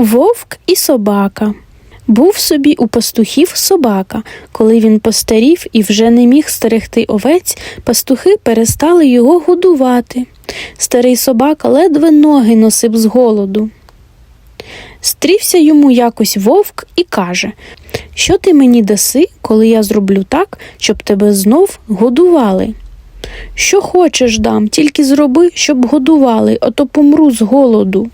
Вовк і собака. Був собі у пастухів собака. Коли він постарів і вже не міг стерегти овець, пастухи перестали його годувати. Старий собака ледве ноги носив з голоду. Стрівся йому якось вовк і каже, що ти мені даси, коли я зроблю так, щоб тебе знов годували. Що хочеш дам, тільки зроби, щоб годували, а то помру з голоду.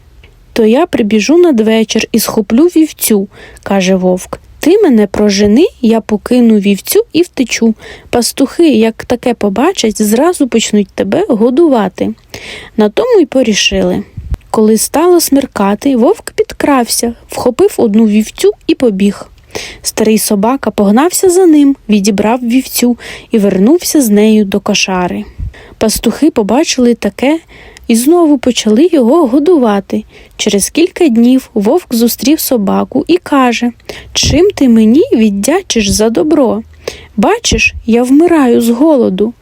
То я прибіжу надвечір і схоплю вівцю, каже вовк. Ти мене прожени, я покину вівцю і втечу. Пастухи, як таке побачать, зразу почнуть тебе годувати. На тому й порішили. Коли стало смеркати, вовк підкрався, вхопив одну вівцю і побіг. Старий собака погнався за ним, відібрав вівцю і вернувся з нею до кошари. Пастухи побачили таке і знову почали його годувати. Через кілька днів вовк зустрів собаку і каже Чим ти мені віддячиш за добро? Бачиш, я вмираю з голоду.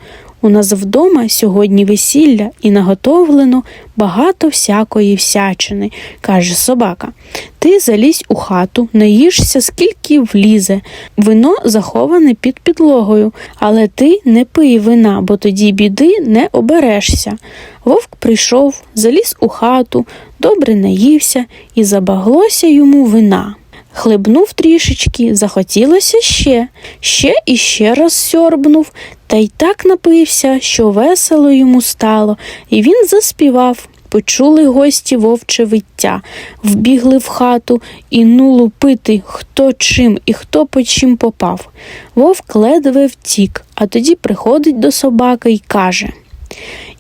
У нас вдома сьогодні весілля і наготовлено багато всякої всячини, каже собака. Ти залізь у хату, наїшся скільки влізе. Вино заховане під підлогою, але ти не пий вина, бо тоді біди не оберешся. Вовк прийшов, заліз у хату, добре наївся і забаглося йому вина. Хлебнув трішечки, захотілося ще, ще і ще раз сьорбнув, та й так напився, що весело йому стало, і він заспівав. Почули гості вовче виття, вбігли в хату і ну лупити, хто чим і хто по чим попав. Вовк ледве втік, а тоді приходить до собаки й каже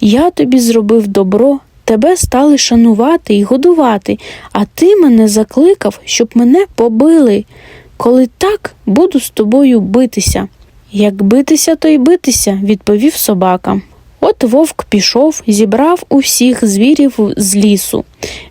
Я тобі зробив добро, тебе стали шанувати і годувати, а ти мене закликав, щоб мене побили. Коли так, буду з тобою битися. Як битися, то й битися, відповів собака. От вовк пішов, зібрав усіх звірів з лісу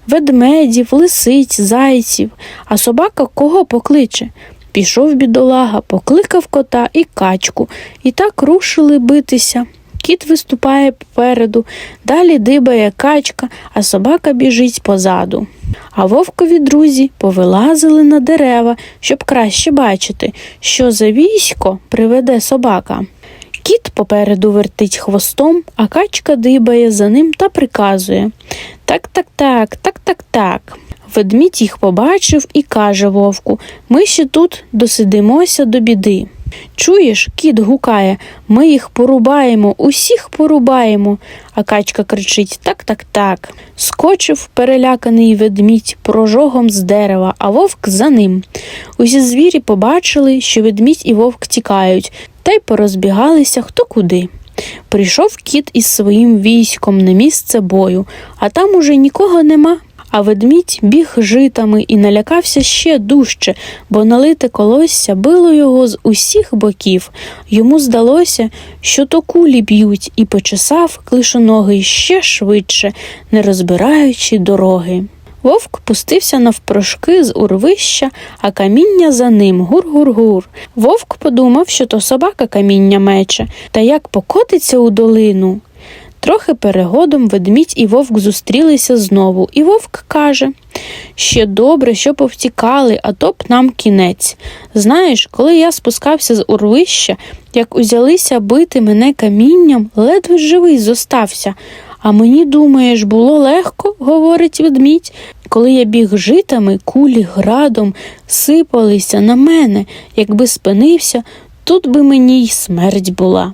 ведмедів, лисиць, зайців, а собака кого покличе? Пішов бідолага, покликав кота і качку, і так рушили битися. Кіт виступає попереду, далі дибає качка, а собака біжить позаду. А вовкові друзі повилазили на дерева, щоб краще бачити, що за військо приведе собака. Кіт попереду вертить хвостом, а качка дибає за ним та приказує Так, так, так, так, так, так. Ведмідь їх побачив і каже вовку Ми ще тут досидимося до біди. Чуєш, кіт гукає, ми їх порубаємо, усіх порубаємо. А качка кричить так, так, так. Скочив переляканий ведмідь прожогом з дерева, а вовк за ним. Усі звірі побачили, що ведмідь і вовк тікають, та й порозбігалися хто куди. Прийшов кіт із своїм військом на місце бою, а там уже нікого нема. А ведмідь біг житами і налякався ще дужче, бо налите колосся било його з усіх боків. Йому здалося, що то кулі б'ють, і почесав клишоногий ще швидше, не розбираючи дороги. Вовк пустився навпрошки з урвища, а каміння за ним гур-гур-гур. Вовк подумав, що то собака каміння мече, та як покотиться у долину. Трохи перегодом ведмідь і вовк зустрілися знову, і вовк каже ще добре, що повтікали, а то б нам кінець. Знаєш, коли я спускався з урвища, як узялися бити мене камінням, ледве живий зостався. А мені, думаєш, було легко, говорить ведмідь, коли я біг житами, кулі градом сипалися на мене, якби спинився, тут би мені й смерть була.